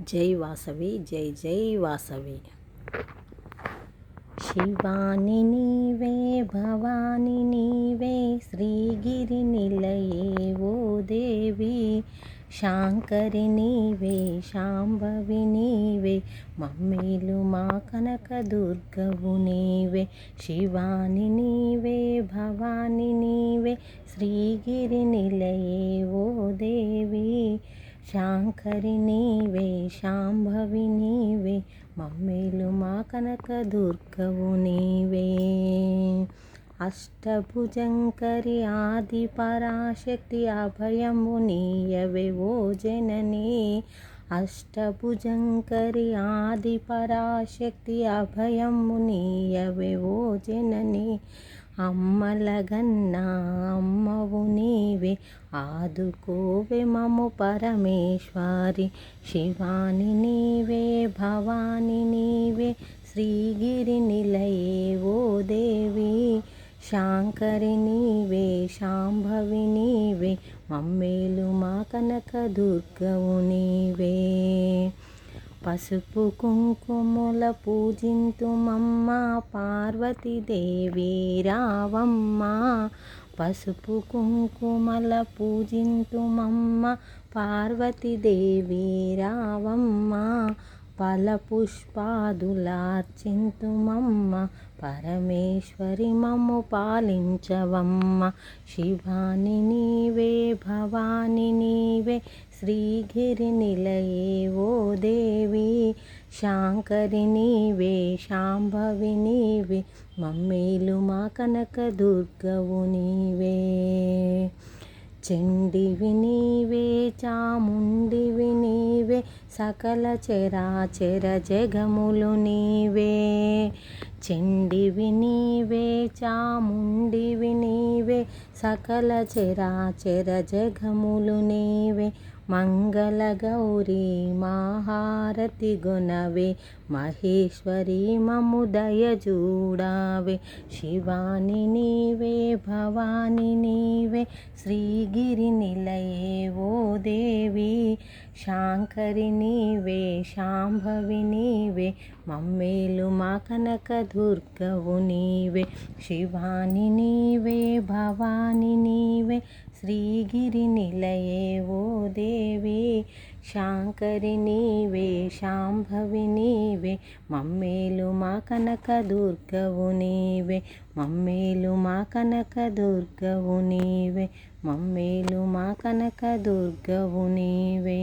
జై వాసవి జై జై వాసవి. శివాని నీవే భవాని నీవే శ్రీగిరి నిలయే ఓ దేవి. శాంకరి నీవే శాంభవి నీవే మమ్మీలు మా కనక దుర్గవు నీవే. శివాని నీవే భవాని నీవే శ్రీగిరి నిలయే ఓ దేవి. శాంకరి నీవే శాంభవి నీవే మమ్మేలు మా కనక దుర్గవు నీవే. అష్టభుజంకరి ఆది పరాశక్తి అభయము నీయవే ఓ జనని. అష్టభుజంకరి ఆది పరాశక్తి అభయము నీయవే ఓ జనని. అమ్మలగన్నా అమ్మవు నీవే ఆదుకోవే మము పరమేశ్వరి. శివాని నీవే భవాని నీవే శ్రీగిరి నిలయే ఓ దేవి. శాంకరి నీవే శాంభవి నీవే మమ్మేలు మా కనక దుర్గవు నీవే. పసుపు కుంకుమల పూజింతుమమ్మ పార్వతీదేవి రావమ్మ. పసుపు కుంకుమల పూజింతుమమ్మ పార్వతీదేవి రావమ్మ. ఫల పుష్పాదులార్చింతుమమ్మ పరమేశ్వరి మమ్ము పాలించవమ్మ. శివాని నీవే భవాని నీవే శ్రీగిరి నిలయే ఓ దేవి. శాంకరి నీవే శాంభవి నీవే మమ్మీలు మా కనక దుర్గవు నీవే. చండివి నీవే చాముండివి నీవే సకల చరాచర జగములు నీవే. చండివి నీవే చాముండివి నీవే సకల చరాచర జగములు నీవే. మంగళ గౌరీ మహారతి గుణవే మహేశ్వరి మము దయ చూడావే శివాని నీవే భవాని నీవే శ్రీగిరి నిలయే ఓ దేవి శాంకరి నీవే శాంభవి నీవే మమ్మేలు మా కనక దుర్గవు నీవే శివాని నీవే భవాని నీవే శ్రీగిరి నిలయే ఓ దేవి శాంకరి నీవే శాంభవి నీవే మమ్మేలు మా కనక దుర్గవు నీవే మమ్మేలు మా కనక దుర్గవు నీవే మమ్మేలు మా కనక దుర్గవు నీవే.